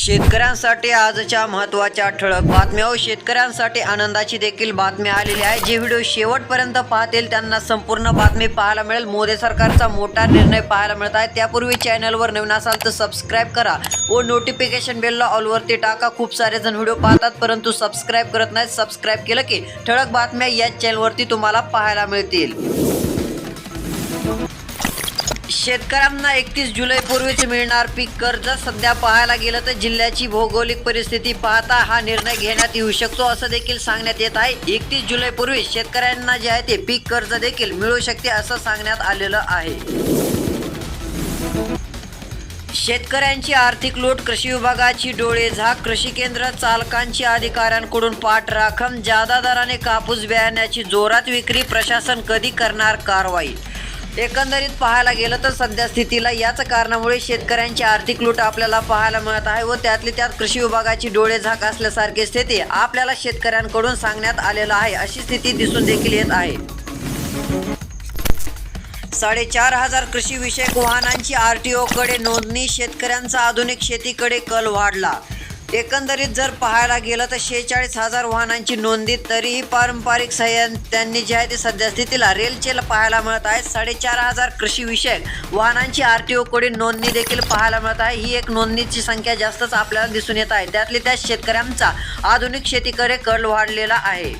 शेतकऱ्यांसाठी आजच्या महत्त्वाच्या ठळक बातम्या व शेतकऱ्यांसाठी आनंदाची देखील बातमी आलेली आहे. जे व्हिडिओ शेवटपर्यंत पाहतील त्यांना संपूर्ण बातमी पाहायला मिळेल. मोदी सरकारचा मोठा निर्णय पाहायला मिळत आहे. त्यापूर्वी चॅनलवर नवीन असाल तर सबस्क्राईब करा व नोटिफिकेशन बेलला ऑलवरती टाका. खूप सारे जण व्हिडिओ पाहतात परंतु सबस्क्राईब करत नाहीत. सबस्क्राईब केलं की ठळक बातम्या याच चॅनलवरती तुम्हाला पाहायला मिळतील. शेतकऱ्यांना एकतीस जुलैपूर्वीच मिळणार पीक कर्ज. सध्या पाहायला गेलं तर जिल्ह्याची भौगोलिक परिस्थिती पाहता हा निर्णय घेण्यात येऊ शकतो असं देखील सांगण्यात येत आहे. एकतीस जुलैपूर्वी शेतकऱ्यांना जे आहे ते पीक कर्ज देखील मिळू शकते असं सांगण्यात आलेलं आहे. शेतकऱ्यांची आर्थिक लूट कृषी विभागाची डोळे झाक कृषी केंद्र चालकांची अधिकाऱ्यांकडून पाठराखण जादा दराने कापूस बियाण्याची जोरात विक्री प्रशासन कधी करणार कारवाई? एकंदरीत पाहायला गेलं तर सध्या स्थितीला याच कारणामुळे शेतकऱ्यांची आर्थिक लूट आपल्याला पाहायला मिळत आहे व त्यातली त्यात कृषी विभागाची डोळे झाक असल्यासारखी स्थिती आपल्याला शेतकऱ्यांकडून सांगण्यात आलेलं आहे. अशी स्थिती दिसून देखील येत आहे. साडेचार हजार कृषी विषयक वाहनांची आर टी ओकडे नोंदणी शेतकऱ्यांचा आधुनिक शेतीकडे कल वाढला. एकंदरीत जर पाहायला गेलं तर शेहेचाळीस हजार वाहनांची नोंदी तरीही पारंपरिक सह्यान त्यांनी जे आहे ते सध्या स्थितीला पाहायला मिळत आहे. साडेचार हजार कृषी विषयक वाहनांची आर टी ओकडे नोंदणी देखील पाहायला मिळत आहे. ही एक नोंदणीची संख्या जास्तच आपल्याला दिसून येत आहे. त्यातली त्या शेतकऱ्यांचा आधुनिक शेतीकडे कल वाढलेला आहे.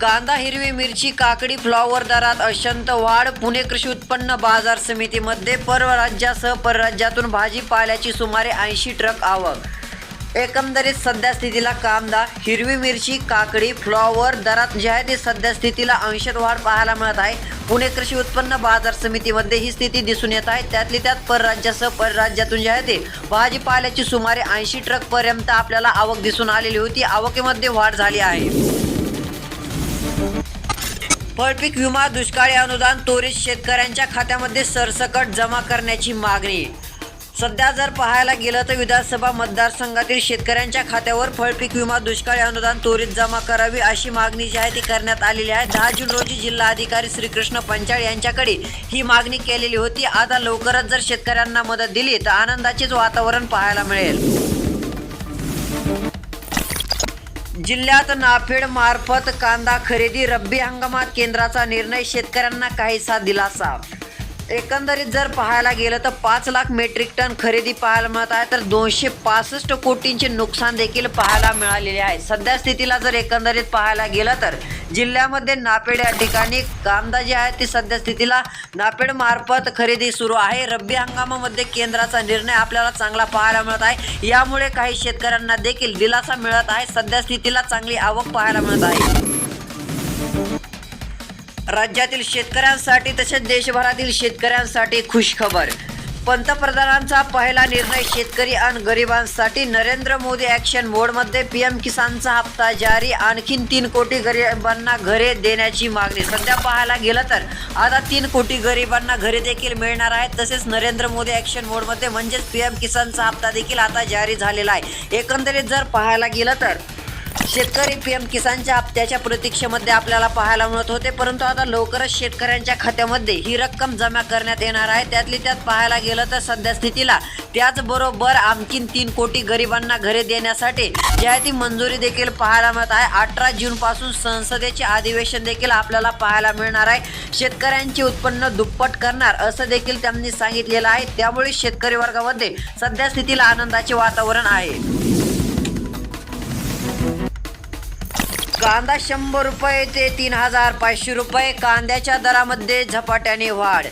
कांदा हिरवी मिरची काकडी फ्लॉवर दरात अशंत वाढ. पुणे कृषी उत्पन्न बाजार समितीमध्ये परराज्यासह परराज्यातून भाजीपाल्याची सुमारे ऐंशी ट्रक आवक. एकंदरीत सध्या स्थितीला कांदा हिरवी मिरची काकडी फ्लॉवर दरात जे आहे ते सध्या स्थितीला अंशत वाढ पाहायला मिळत आहे. पुणे कृषी उत्पन्न बाजार समितीमध्ये ही स्थिती दिसून येत आहे. त्यातली त्यात परराज्यासह परराज्यातून जे आहे ते भाजीपाल्याची सुमारे ऐंशी ट्रकपर्यंत आपल्याला आवक दिसून आलेली होती. आवकेमध्ये वाढ झाली आहे. फळपीक विमा दुष्काळी अनुदान त्वरित शेतकऱ्यांच्या खात्यामध्ये सरसकट जमा करण्याची मागणी. सध्या जर पाहायला गेलं तर विधानसभा मतदारसंघातील शेतकऱ्यांच्या खात्यावर फळपीक विमा दुष्काळी अनुदान त्वरित जमा करावी अशी मागणी जी आहे ती करण्यात आलेली आहे. दहा जून रोजी जिल्हाधिकारी श्रीकृष्ण पंचाळ यांच्याकडे ही मागणी केलेली होती. आता लवकरच जर शेतकऱ्यांना मदत दिली तर आनंदाचेच वातावरण पाहायला मिळेल. जिल्ह्यात नाफेड मार्फत कांदा खरेदी रब्बी हंगामात केंद्राचा निर्णय शेतकऱ्यांना काहीसा दिलासा. एकंदरीत जर पाहायला गेलं तर पाच लाख मेट्रिक टन खरेदी पाहायला मिळत आहे तर दोनशे पासष्ट कोटींचे नुकसान देखील पाहायला मिळालेले आहे. सध्या स्थितीला जर एकंदरीत पाहायला गेलं तर जिल्ह्यामध्ये नापेड या ठिकाणी कांदा जे आहे ते सध्या स्थितीला नापेड मार्फत खरेदी सुरू आहे. रब्बी हंगामामध्ये केंद्राचा निर्णय आपल्याला चांगला पाहायला मिळत आहे. यामुळे काही शेतकऱ्यांना देखील दिलासा मिळत आहे. सध्या स्थितीला चांगली आवक पाहायला मिळत आहे. राज्यातील शेतकऱ्यांसाठी तसेच देशभरातील शेतकऱ्यांसाठी खुशखबर. पंतप्रधानांचा पहिला निर्णय शेतकरी आणि गरिबांसाठी नरेंद्र मोदी ॲक्शन मोडमध्ये पी एम किसानचा हप्ता जारी. आणखीन तीन कोटी गरिबांना घरे देण्याची मागणी. सध्या पाहायला गेलं तर आता तीन कोटी गरिबांना घरे देखील मिळणार आहेत. तसेच नरेंद्र मोदी ॲक्शन मोडमध्ये म्हणजेच पी एम किसानचा हप्ता देखील आता जारी झालेला आहे. एकंदरीत जर पाहायला गेलं तर शेतकरी पी एम किसानच्या हप्त्याच्या प्रतीक्षेमध्ये आपल्याला पाहायला मिळत होते परंतु आता लवकरच शेतकऱ्यांच्या खात्यामध्ये ही रक्कम जमा करण्यात येणार आहे. त्यातली त्यात पाहायला गेलं तर सध्या स्थितीला त्याचबरोबर आणखीन तीन कोटी गरिबांना घरे देण्यासाठी जी आहे ती मंजुरी देखील पाहायला मिळत आहे. अठरा जूनपासून संसदेचे अधिवेशन देखील आपल्याला पाहायला मिळणार आहे. शेतकऱ्यांचे उत्पन्न दुप्पट करणार असं देखील त्यांनी सांगितलेलं आहे. त्यामुळे शेतकरी वर्गामध्ये सध्या स्थितीला आनंदाचे वातावरण आहे. कांदा शंभर रुपये ते तीन हजार पाचशे रुपये. कांद्याच्या दरामध्ये झपाट्याने वाढ.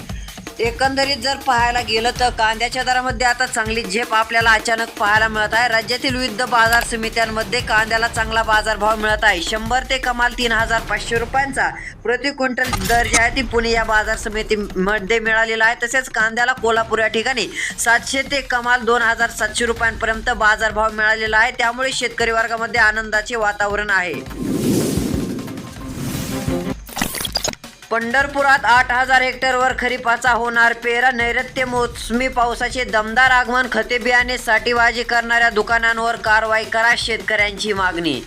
एकंदरीत जर पाहायला गेलं तर कांद्याच्या दरामध्ये आता चांगली झेप आपल्याला अचानक पाहायला मिळत आहे. राज्यातील विविध बाजार समित्यांमध्ये कांद्याला चांगला बाजारभाव मिळत आहे. शंभर ते कमाल तीन हजार पाचशे रुपयांचा प्रति क्विंटल दर जे आहे ती पुणे या बाजार समितीमध्ये मिळालेला आहे. तसेच कांद्याला कोल्हापूर या ठिकाणी सातशे ते कमाल दोन हजार सातशे रुपयांपर्यंत बाजारभाव मिळालेला आहे. त्यामुळे शेतकरी वर्गामध्ये आनंदाचे वातावरण आहे. पंढरपुरात आठ हजार हेक्टरवर खरीपाचा होणार पेरा नैऋत्य मोसमी पावसाचे दमदार आगमन खते बियाणे साठीबाजी करणाऱ्या दुकानांवर कारवाई करा शेतकऱ्यांची मागणी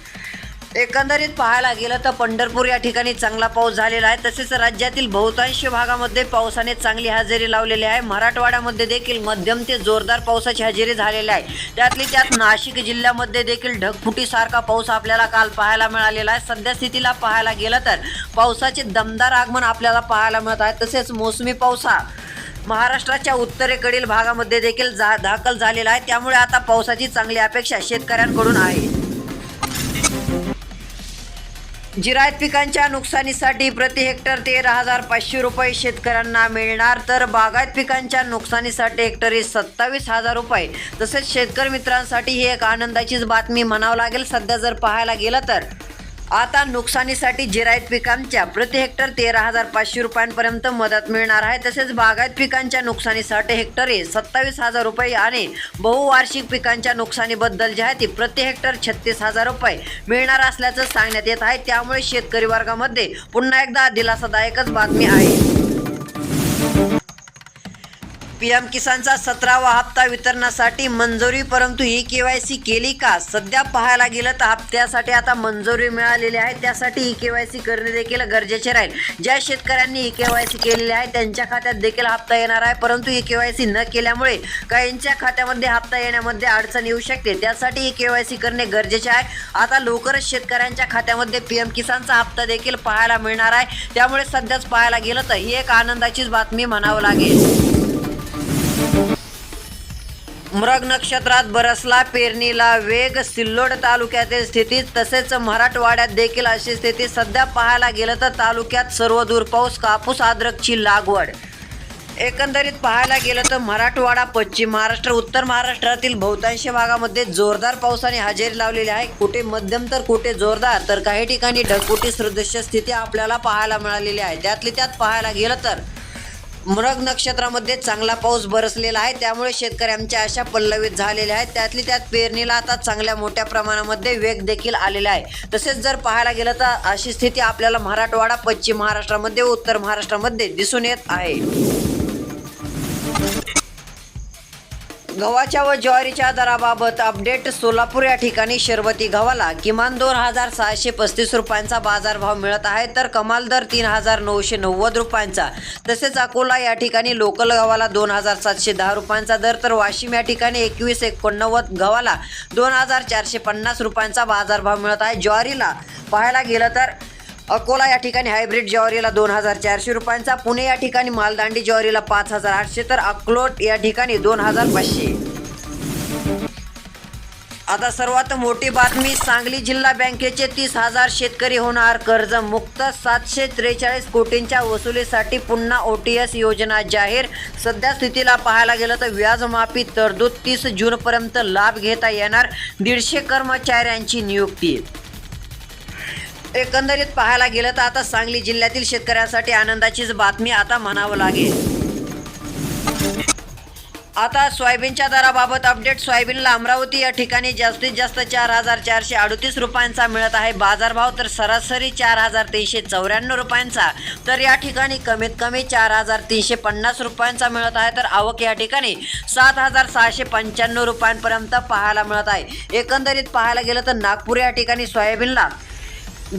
एकंदरीत पाहायला गेलं तर पंढरपूर या ठिकाणी चांगला पाऊस झालेला आहे. तसेच राज्यातील बहुतांश भागामध्ये पावसाने चांगली हजेरी लावलेली आहे. मराठवाड्यामध्ये देखील मध्यम ते जोरदार पावसाची हजेरी झालेली आहे. त्यातली त्यात नाशिक जिल्ह्यामध्ये देखील ढगफुटीसारखा पाऊस आपल्याला काल पाहायला मिळालेला आहे. सध्या स्थितीला पाहायला गेलं तर पावसाचे दमदार आगमन आपल्याला पाहायला मिळत आहे. तसेच मोसमी पाऊस हा महाराष्ट्राच्या उत्तरेकडील भागामध्ये देखील जा दाखल झालेला आहे. त्यामुळे आता पावसाची चांगली अपेक्षा शेतकऱ्यांकडून आहे. जिरायत पिकांच्या नुकसानीसाठी प्रति हेक्टर तेरा हजार पाचशे रुपये शेतकऱ्यांना मिळणार तर बागायत पिकांच्या नुकसानीसाठी हेक्टरी सत्तावीस हजार रुपये. तसेच शेतकरी मित्रांसाठी ही एक आनंदाचीच बातमी म्हणावं लागेल. सध्या जर पाहायला गेलं तर. आता नुकसानीसाठी जिरायत पिकांच्या प्रति हेक्टर तेरा हजार पाचशे रुपयांपर्यंत मदत मिळणार आहे. तसेच बागायत पिकांच्या नुकसानीसाठी हेक्टरी सत्तावीस हजार रुपये आणि बहुवार्षिक पिकांच्या नुकसानीबद्दल जी आहे ती प्रति हेक्टर छत्तीस हजार रुपये मिळणार असल्याचं सांगण्यात येत आहे. त्यामुळे शेतकरी वर्गामध्ये पुन्हा एकदा दिलासादायकच बातमी आहे. पीएम किसानचा सतरावा हप्ता वितरणासाठी मंजुरी परंतु ही सी केली का? सध्या पाहायला गेलं तर हप्त्यासाठी आता मंजुरी मिळालेली आहे. त्यासाठी ई के वाय सी करणे देखील गरजेचे राहील. ज्या शेतकऱ्यांनी ई के वाय सी केलेली आहे त्यांच्या खात्यात देखील हप्ता येणार आहे. परंतु ई के वाय सी न केल्यामुळे काहींच्या खात्यामध्ये हप्ता येण्यामध्ये अडचण येऊ शकते. त्यासाठी ई के वाय सी करणे गरजेचे आहे. आता लवकरच शेतकऱ्यांच्या खात्यामध्ये पीएम किसानचा हप्ता देखील पाहायला मिळणार आहे. त्यामुळे सध्याच पाहायला गेलं तर ही एक आनंदाचीच बातमी म्हणावं लागेल. मृग नक्षत्रात बरसला पेरणीला वेग सिल्लोड तालुक्यातील स्थिती तसेच मराठवाड्यात देखील अशी स्थिती सध्या पाहायला गेलं तर तालुक्यात सर्वदूर पाऊस कापूस अद्रकची लागवड. एकंदरीत पाहायला गेलं तर मराठवाडा पश्चिम महाराष्ट्र उत्तर महाराष्ट्रातील बहुतांश भागामध्ये जोरदार पावसाने हजेरी लावलेली आहे. कुठे मध्यम तर कुठे जोरदार तर काही ठिकाणी ढगफुटी सदृश्य स्थिती आपल्याला पाहायला मिळालेली आहे. त्यातली त्यात पाहायला गेलं तर मृग नक्षत्रामध्ये चांगला पाऊस बरसलेला आहे. त्यामुळे शेतकऱ्यांच्या आशा पल्लवित झालेल्या आहेत. त्यातली त्यात पेरणीला आता चांगल्या मोठ्या प्रमाणामध्ये वेग देखील आलेला आहे. तसेच जर पाहायला गेलं तर अशी स्थिती आपल्याला मराठवाडा पश्चिम महाराष्ट्रामध्ये उत्तर महाराष्ट्रामध्ये दिसून येत आहे. गव्हाच्या व ज्वारीच्या दराबाबत अपडेट सोलापूर या ठिकाणी शरबती गव्हाला किमान दोन हजार सहाशे पस्तीस रुपयांचा बाजारभाव मिळत आहे तर कमाल दर तीन हजार नऊशे नव्वद रुपयांचा. तसेच अकोला या ठिकाणी लोकल गव्हाला दोन हजार सातशे दहा रुपयांचा दर तर वाशिम या ठिकाणी एकवीस एकोणनव्वद गव्हाला दोन हजार चारशे पन्नास रुपयांचा बाजारभाव मिळत आहे. ज्वारीला पाहायला गेलं तर अकोला या ठिकाणी हायब्रिड ज्वारीला दोन हजार चारशे रुपयांचा पुणे या ठिकाणी मालदांडी ज्वारीला पाच हजार आठशे तर अक्लोट या ठिकाणी दोन हजार पाचशे. आता सर्वात मोठी बातमी सांगली जिल्हा बँकेचे तीस हजार शेतकरी होणार कर्ज मुक्त सातशे त्रेचाळीस कोटींच्या वसुलीसाठी पुन्हा ओ टी एस योजना जाहीर. सध्या स्थितीला पाहायला गेलं तर व्याजमाफी तरतूद तीस जूनपर्यंत लाभ घेता येणार दीडशे कर्मचाऱ्यांची नियुक्ती. एकंदरीत पाहायला गेलं तर आता सांगली जिल्ह्यातील शेतकऱ्यांसाठी आनंदाचीच बातमी आता म्हणावं लागेल. आता सोयाबीनच्या दराबाबत अपडेट. सोयाबीनला अमरावती या ठिकाणी जास्तीत जास्त चार हजार चारशे अडतीस रुपयांचा मिळत आहे. बाजारभाव तर सरासरी चार हजार तीनशे चौऱ्याण्णव रुपयांचा. तर या ठिकाणी कमीत कमी चार हजार तीनशे पन्नास रुपयांचा मिळत आहे. तर आवक या ठिकाणी सात हजार सहाशे पंच्याण्णव रुपयांपर्यंत पाहायला मिळत आहे. एकंदरीत पाहायला गेलं तर नागपूर या ठिकाणी सोयाबीनला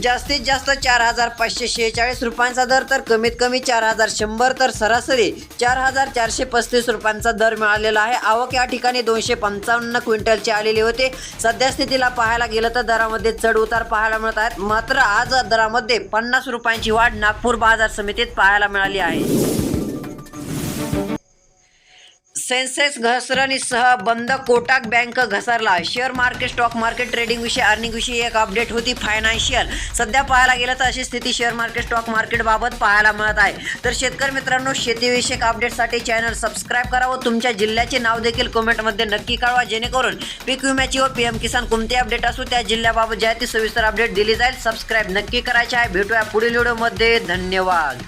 जास्तीत जास्त चार हजार पाचशे शेहेचाळीस रुपयांचा दर तर कमीत कमी चार हजार शंभर तर सरासरी चार हजार चारशे पस्तीस रुपयांचा दर मिळालेला आहे. आवक या ठिकाणी दोनशे पंचावन्न क्विंटलचे आलेले होते. सध्या स्थितीला पाहायला गेलं तर दरामध्ये चढ उतार पाहायला मिळत आहेत. मात्र आज दरामध्ये पन्नास रुपयांची वाढ नागपूर बाजार समितीत पाहायला मिळाली आहे. सेन्सेक्स घसरणीसह बंद कोटाक बँक घसरला. Share market stock market trading विषयी अर्निंग विषयी एक अपडेट होती फायनान्शियल. सध्या पाहायला गेलं तर अशी स्थिती शेअर मार्केट स्टॉक मार्केट बाबत पाहायला मिळत आहे. तर शेतकरी मित्रांनो शेतीविषयक अपडेटसाठी चॅनल सबस्क्राईब करा व तुमच्या जिल्ह्याचे नाव देखील कमेंटमध्ये नक्की कळवा. जेणेकरून पीक विम्याची व पी एम किसान कोणते अपडेट असू त्या जिल्ह्याबाबत ज्या ती सविस्तर अपडेट दिली जाईल सबस्क्राईब नक्की करायचे आहे. भेटूया पुढील व्हिडिओमध्ये. धन्यवाद.